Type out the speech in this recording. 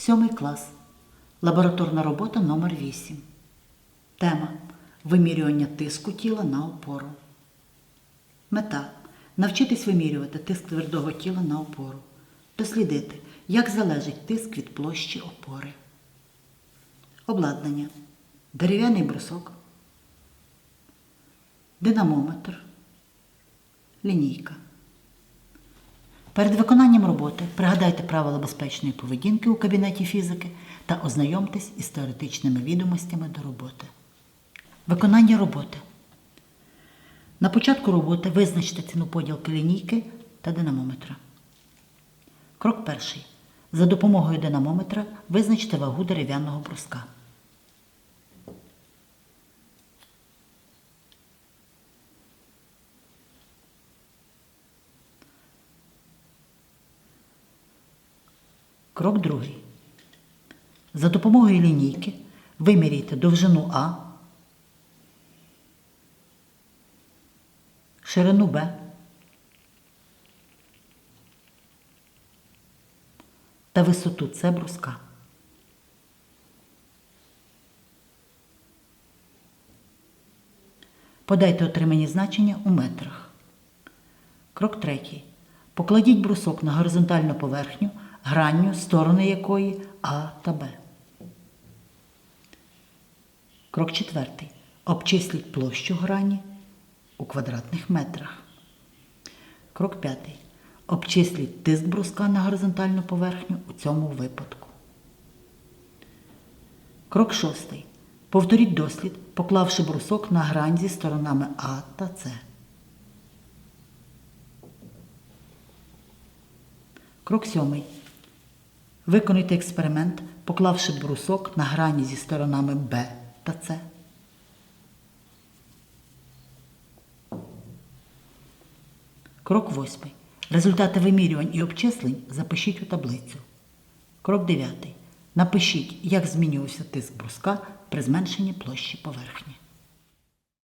Сьомий клас. Лабораторна робота номер 8. Тема Вимірювання тиску тіла на опору. Мета навчитись вимірювати тиск твердого тіла на опору. Дослідити, як залежить тиск від площі опори. Обладнання. Дерев'яний брусок. Динамометр. Лінійка. Перед виконанням роботи пригадайте правила безпечної поведінки у кабінеті фізики та ознайомтесь із теоретичними відомостями до роботи. Виконання роботи. На початку роботи визначте ціну поділки лінійки та динамометра. Крок перший. За допомогою динамометра визначте вагу дерев'яного бруска. Крок другий. За допомогою лінійки виміряйте довжину А, ширину Б та висоту С бруска. Подайте отримані значення у метрах. Крок третій. Покладіть брусок на горизонтальну поверхню, гранню, сторони якої А та Б. Крок четвертий. Обчисліть площу грані у квадратних метрах. Крок п'ятий. Обчисліть тиск бруска на горизонтальну поверхню у цьому випадку. Крок шостий. Повторіть дослід, поклавши брусок на грань зі сторонами А та С. Крок сьомий. Виконуйте експеримент, поклавши брусок на грані зі сторонами Б та С. Крок восьмий. Результати вимірювань і обчислень запишіть у таблицю. Крок дев'ятий. Напишіть, як змінювався тиск бруска при зменшенні площі поверхні.